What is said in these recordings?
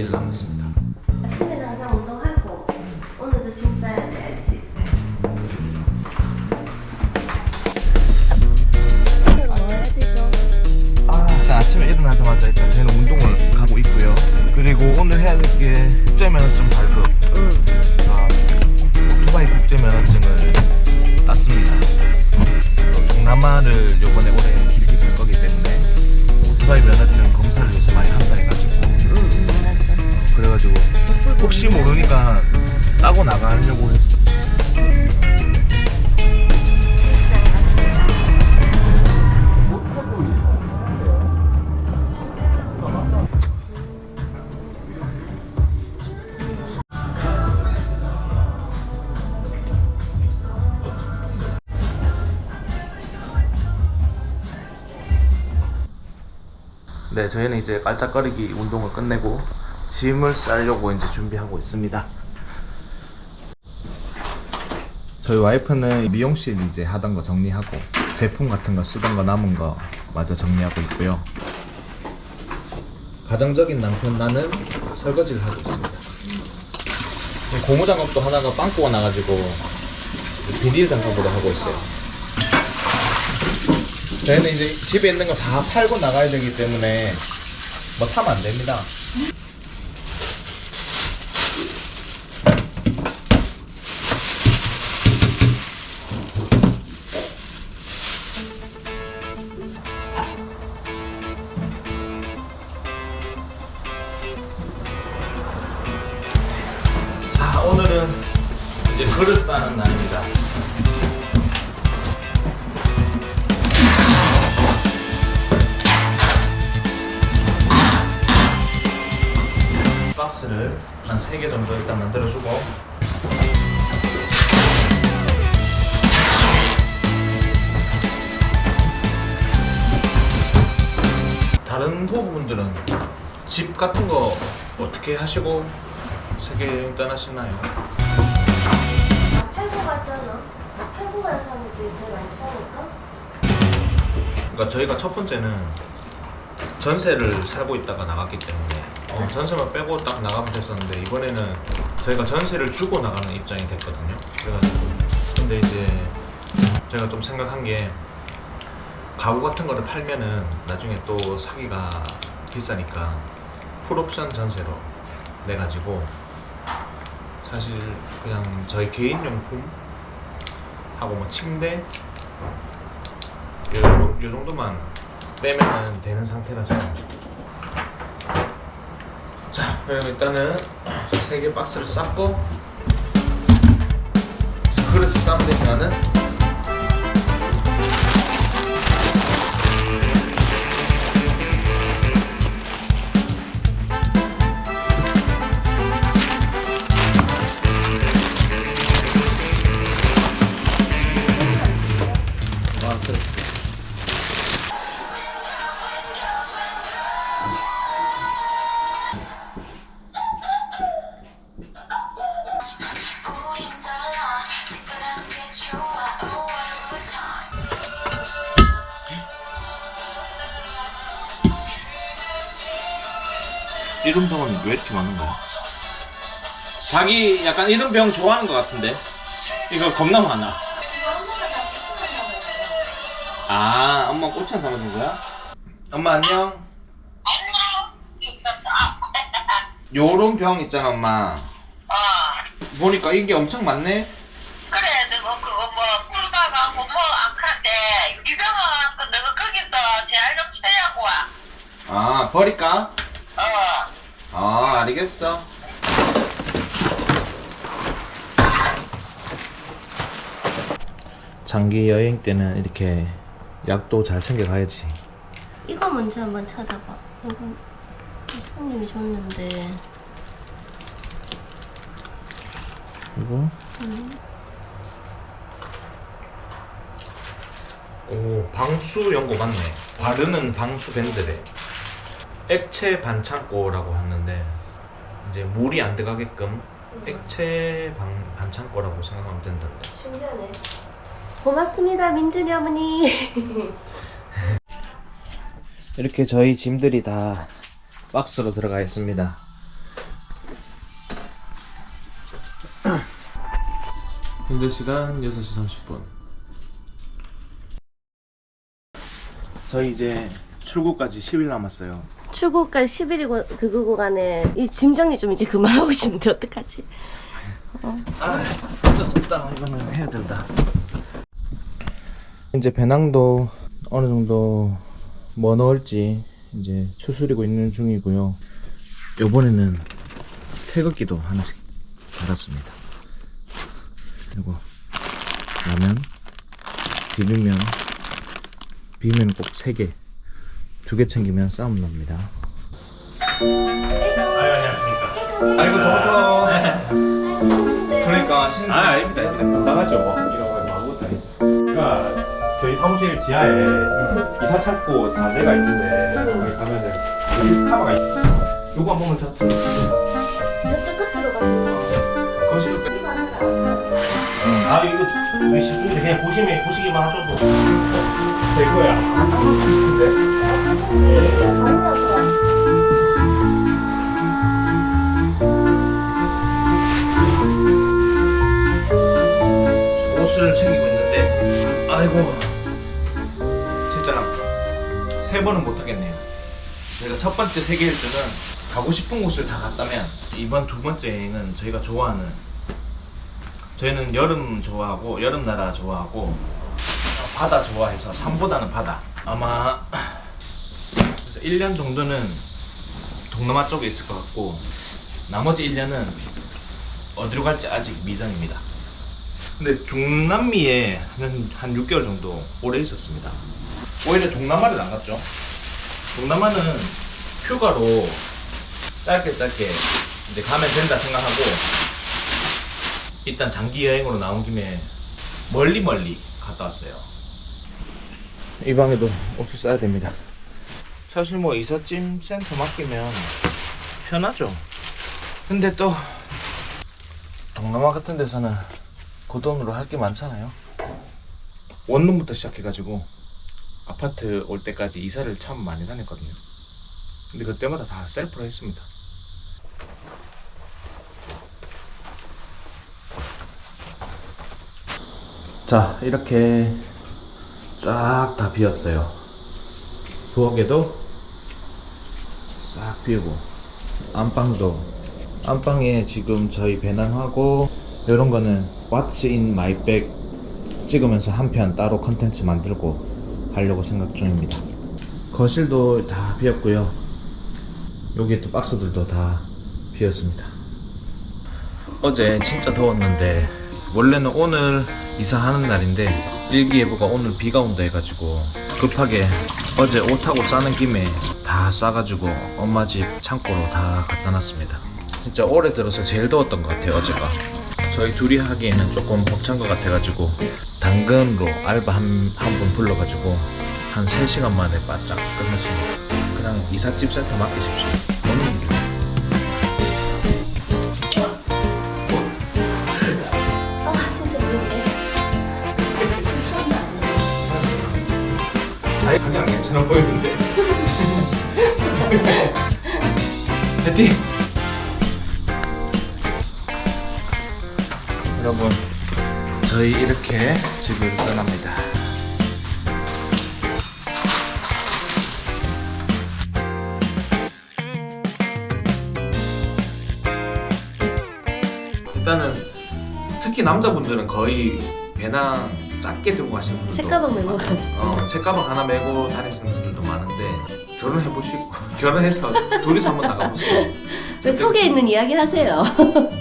아직 14일 남았습니다. 아침에는 항상 운동하고 오늘도 짐 싸야 돼 알지? 오늘 뭐 해야 되죠? 아, 일단 아침에 일어나자마자 일단 저희는 운동을 가고 있고요. 그리고 오늘 해야 될 게 국제면허증 발급. 아, 오토바이 국제면허증을 땄습니다. 어, 동남아를 요번에 올해 길게 갈 거기 때문에 오토바이 면허증 모르니까 따고 나가려고 했어. 네, 저희는 이제 깔짝거리기 운동을 끝내고 짐을 싸려고 이제 준비하고 있습니다. 저희 와이프는 미용실 이제 하던 거 정리하고 제품 같은 거 쓰던 거 남은 거 마저 정리하고 있고요. 가정적인 남편 나는 설거지를 하고 있습니다. 고무 장갑도 하나가 빵꾸가 나가지고 비닐 장갑으로 하고 있어요. 저희는 이제 집에 있는 거 다 팔고 나가야 되기 때문에 뭐 사면 안 됩니다. 이제 그릇 싸는 날입니다. 박스를 한 3개 정도 일단 만들어주고 다른 부부분들은 집 같은 거 어떻게 하시고 세계 여행 떠나시나요? 제일? 그러니까 저희가 첫 번째는 전세를 살고 있다가 나갔기 때문에 어, 전세만 빼고 딱 나가면 됐었는데 이번에는 저희가 전세를 주고 나가는 입장이 됐거든요. 그래가지고 근데 이제 제가 좀 생각한 게 가구 같은 거를 팔면은 나중에 또 사기가 비싸니까 풀옵션 전세로 내가지고 사실 그냥 저희 개인 용품 하고 뭐 침대? 요, 요, 요 정도만 빼면은 되는 상태라서. 자 그럼 일단은 세 개 박스를 쌌고 그릇을 싸면 되지 나는 time 이런 병은 왜 이렇게 많은 거야? 자기 약간 이런 병 좋아하는 것 같은데 이거 겁나 많아 아 엄마 꽃차 담아준 거야? 엄마 안녕. 요런 병 있잖아 엄마. 아, 보니까 이게 엄청 많네. 그래, 너가 그거 뭐, 풀가가고 뭐, 악한데, 유병은 그, 너가 거기서 재활 좀 처리하고 와. 아 버릴까? 어, 아 알겠어. 장기 여행 때는 이렇게 약도 잘 챙겨 가야지. 이거 먼저 한번 찾아봐. 이거 손님이 줬는데. 이거 오 방수 연고 맞네. 바르는 방수 밴드래. 액체 반창고라고 하는데 이제 물이 안 들어가게끔 액체 반, 반창고라고 생각하면 된다는데 신기하네. 고맙습니다 민준이 어머니. 이렇게 저희 짐들이 다 박스로 들어가 있습니다. 현재 시간 6시 30분. 저희 이제 출국까지 10일 남았어요. 출국까지 10일이고 그 구간에 이 짐 정리 좀 이제 그만하고 싶은데 어떡하지? 아, 어쩔 수 없다. 이거는 해야 된다. 이제 배낭도 어느 정도 뭐 넣을지 이제 추스리고 있는 중이고요. 요번에는 태극기도 하나씩 달았습니다. 그리고 라면, 비빔면, 비빔면 꼭 3개, 두개 챙기면 싸움 납니다. 아유, 안녕하십니까. 아이고, 더워서. 그러니까 신... 아, 아닙니다, 아닙니다. 건강하죠. 이런 거 아무것도 아니죠. 저희 사무실 지하에 이사 창고 자재가 있는데 여기 가면은 여기 스타바가 있어요. 요거 한 번만 자 들어주세요. 저쪽 끝으로 가세요. 거실로 빼. 아, 이거 여기 집중돼 그냥 보시면 보시기만 하셔도 될 거야. 근데 예. 옷을 세 번은 못 하겠네요. 저희가 첫 번째 세계 일주는 가고 싶은 곳을 다 갔다면 이번 두 번째는 저희가 좋아하는 저희는 여름 좋아하고 여름 나라 좋아하고 바다 좋아해서 산보다는 바다 아마 그래서 1년 정도는 동남아 쪽에 있을 것 같고 나머지 1년은 어디로 갈지 아직 미정입니다. 근데 중남미에 한, 한 6개월 정도 오래 있었습니다. 오히려 동남아를 안 갔죠. 동남아는 휴가로 짧게 짧게 이제 가면 된다 생각하고 일단 장기 여행으로 나온 김에 멀리 멀리 갔다 왔어요. 이 방에도 옷을 써야 됩니다. 사실 뭐 이삿짐 센터 맡기면 편하죠. 근데 또 동남아 같은 데서는 그 돈으로 할 게 많잖아요. 원룸부터 시작해가지고 아파트 올 때까지 이사를 참 많이 다녔거든요. 근데 그때마다 다 셀프로 했습니다. 자, 이렇게 쫙 다 비었어요. 부엌에도 싹 비우고 안방도 안방에 지금 저희 배낭하고 이런 거는 What's in my bag 찍으면서 한 편 따로 컨텐츠 만들고 하려고 생각 중입니다. 거실도 다 비었고요. 여기 또 박스들도 다 비었습니다. 어제 진짜 더웠는데 원래는 오늘 이사하는 날인데 일기예보가 오늘 비가 온다 해가지고 급하게 어제 옷하고 싸는 김에 다 싸가지고 엄마 집 창고로 다 갖다 놨습니다. 진짜 올해 들어서 제일 더웠던 것 같아요 어제가. 저희 둘이 하기에는 조금 벅찬 것 같아가지고 당근으로 알바 한 한 분 불러가지고 한 3시간 만에 바짝 끝냈습니다. 그냥 이삿짐 센터 맡기십시오. 분들. 아 모르겠네. 자기 그냥 괜찮아 보이는데. 파이팅! 여러분, 저희 이렇게 집을 떠납니다. 일단은 특히 남자분들은 거의 배낭 작게 들고 가시는 분들도 책가방 메고 가. 어, 책가방 하나 메고 다니시는 분들도 많은데 결혼해 보시고 결혼해서 둘이서 한번 나가 보세요. 왜 속에 있는 이야기 하세요?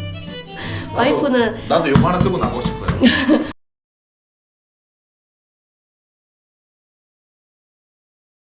와이프는 나도 이거 하나 들고 나가고 싶어요.